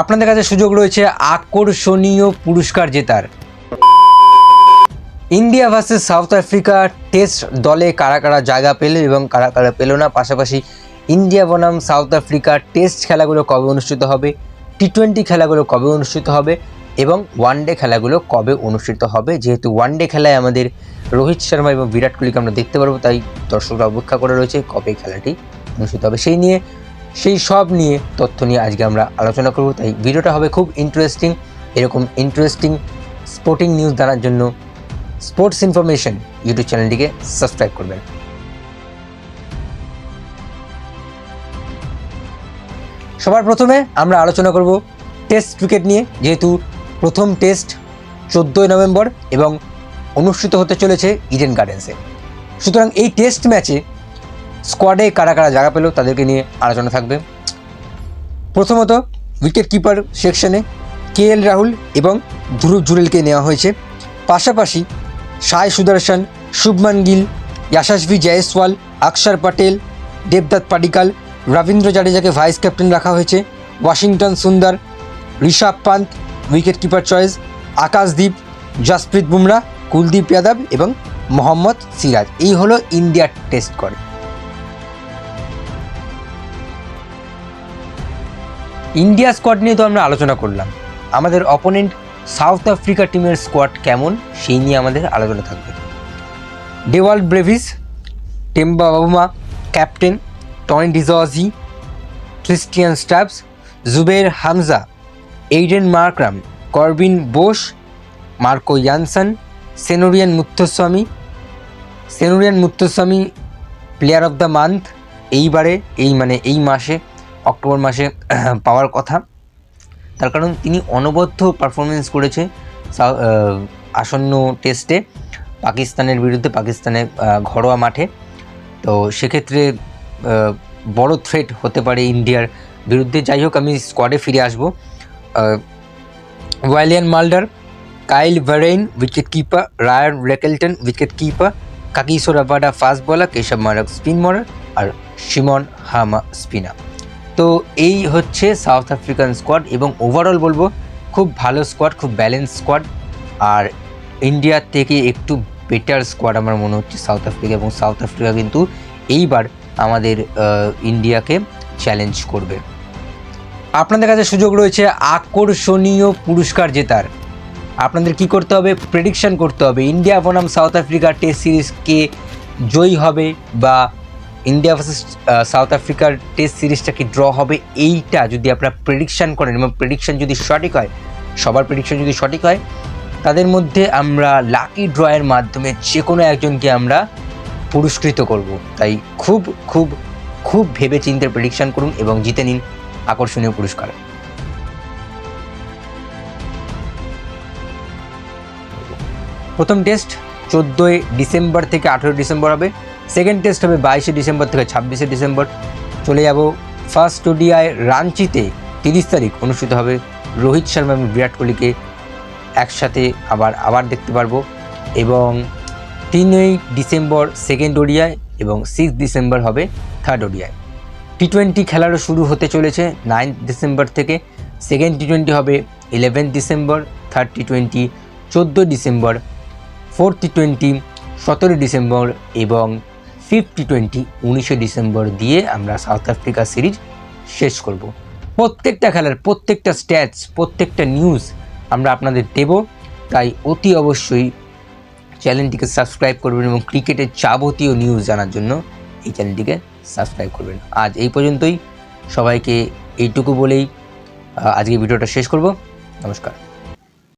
আপনাদের কাছে সুযোগ রয়েছে আকর্ষণীয় পুরস্কার জেতার। India versus South Africa test দলে কারা কারা জায়গা পেল এবং কারা কারা পেল না? পাশাপাশি ইন্ডিয়া বনাম সাউথ আফ্রিকা টেস্ট খেলাগুলো কবে অনুষ্ঠিত হবে? টি টোয়েন্টি খেলাগুলো কবে অনুষ্ঠিত হবে? এবং ওয়ানডে খেলাগুলো কবে অনুষ্ঠিত হবে? যেহেতু ওয়ানডে খেলায় আমাদের রোহিত শর্মা এবং বিরাট কোহলিকে আমরা দেখতে পারব, তাই দর্শকরা অপেক্ষা করে রয়েছে কবে খেলাটি অনুষ্ঠিত হবে। সেই নিয়ে সেই সব নিয়ে তথ্য নিয়ে আজকে আমরা আলোচনা করব। তাই ভিডিওটা হবে খুব ইন্টারেস্টিং এরকম ইন্টারেস্টিং স্পোর্টিং নিউজ জানার জন্য স্পোর্টস ইনফরমেশন ইউটিউব চ্যানেলটিকে সাবস্ক্রাইব করবেন। সবার প্রথমে আমরা আলোচনা করব টেস্ট ক্রিকেট নিয়ে, যেহেতু প্রথম টেস্ট চোদ্দোই নভেম্বর এবং অনুষ্ঠিত হতে চলেছে ইডেন গার্ডেন্সে সুতরাং এই টেস্ট ম্যাচে স্কোয়াডে কারা কারা জায়গা পেল তাদেরকে নিয়ে আলোচনা থাকবে। প্রথমত উইকেট কিপার সেকশনে কে এল রাহুল এবং ধ্রুব জুরেলকে নেওয়া হয়েছে। পাশাপাশি সাই সুদর্শন শুভমান গিল ইয়াশাসভি জয়সওয়াল অক্ষর পটেল দেবদত্ত পাডিকাল রবীন্দ্র জাডেজাকে ভাইস ক্যাপ্টেন রাখা হয়েছে। Washington Sundar Rishabh Pant wicket keeper choice Akashdeep Jasprit Bumrah Kuldeep Yadav এবং মোহাম্মদ সিরাজ এই হলো ইন্ডিয়ার টেস্ট করে ইন্ডিয়া স্কোয়াড নিয়ে তো আমরা আলোচনা করলাম। আমাদের অপোনেন্ট সাউথ আফ্রিকা টিমের স্কোয়াড কেমন, সেই নিয়ে আমাদের আলোচনা থাকবে। Dewald Brevis Temba Bavuma captain Tony de Zorzi Tristan Stubbs Zubayr Hamza Aiden Markram Corbin Bosch Marco Jansen Senuran Muthusamy Senuran Muthusamy player of the month এইবারে, এই মানে এই মাসে অক্টোবর মাসে পাওয়ার কথা। তার কারণ তিনি অনবদ্য পারফরমেন্স করেছে আসন্ন টেস্টে পাকিস্তানের বিরুদ্ধে পাকিস্তানের ঘরোয়া মাঠে। তো সেক্ষেত্রে বড় থ্রেট হতে পারে ইন্ডিয়ার বিরুদ্ধে। যাই হোক, আমি স্কোয়াডে ফিরে আসব। Wiaan Mulder Kyle Verreynne wicket keeper Ryan Rickelton wicket keeper Kagiso Rabada fast bowler Keshav Maharaj spin মারার আর শিমন হামা স্পিনার তো এই হচ্ছে সাউথ আফ্রিকান স্কোয়াড এবং ওভারঅল বলব খুব ভালো স্কোয়াড খুব ব্যালেন্স স্কোয়াড আর ইন্ডিয়ার থেকে একটু বেটার স্কোয়াড আমার মনে হচ্ছে সাউথ আফ্রিকা এবং সাউথ আফ্রিকা কিন্তু এইবার আমাদের ইন্ডিয়াকে চ্যালেঞ্জ করবে। আপনাদের কাছে সুযোগ রয়েছে আকর্ষণীয় পুরস্কার জেতার। আপনাদের কি করতে হবে? প্রেডিকশন করতে হবে। ইন্ডিয়া বনাম সাউথ আফ্রিকা টেস্ট সিরিজ কে জয়ী হবে বা ইন্ডিয়া ভার্সেস সাউথ আফ্রিকার টেস্ট সিরিজটা কি ড্র হবে? এইটা যদি আপনারা প্রেডিকশন করেন এবং প্রেডিকশন যদি সঠিক হয়, সবার প্রেডিকশন যদি সঠিক হয়, তাদের মধ্যে আমরা লাকি ড্রয়ের মাধ্যমে যে কোনো একজনকে আমরা পুরস্কৃত করব। তাই খুব খুব খুব ভেবে চিন্তে প্রেডিকশন করুন এবং জিতে নিন আকর্ষণীয় পুরস্কার। প্রথম টেস্ট চোদ্দোই ডিসেম্বর থেকে আঠেরো ডিসেম্বর হবে। সেকেন্ড টেস্ট হবে বাইশে ডিসেম্বর থেকে ছাব্বিশে ডিসেম্বর। চলে যাব ফার্স্ট ওডিআই রাঞ্চিতে, তিরিশ তারিখ অনুষ্ঠিত হবে। রোহিত শর্মা এবং বিরাট কোহলিকে একসাথে আবার আবার দেখতে পারব। এবং তিনই ডিসেম্বর সেকেন্ড ওডিআই এবং সিক্স ডিসেম্বর হবে থার্ড ওডিআই টি টোয়েন্টি খেলারও শুরু হতে চলেছে নাইন্থ ডিসেম্বর থেকে। সেকেন্ড টি টোয়েন্টি হবে eleventh December third T twenty চোদ্দ ডিসেম্বর ফোর্থ টি টোয়েন্টি সতেরো ডিসেম্বর এবং ফিফটি টোয়েন্টি উনিশে ডিসেম্বর দিয়ে আমরা সাউথ আফ্রিকা সিরিজ শেষ করব। প্রত্যেকটা খেলার প্রত্যেকটা স্ট্যাটস, প্রত্যেকটা নিউজ আমরা আপনাদের দেব। তাই অতি অবশ্যই চ্যানেলটিকে সাবস্ক্রাইব করবেন এবং ক্রিকেটের যাবতীয় নিউজ জানার জন্য এই চ্যানেলটিকে সাবস্ক্রাইব করবেন। আজ এই পর্যন্তই। সবাইকে এইটুকু বলেই আজকে ভিডিওটা শেষ করব। নমস্কার।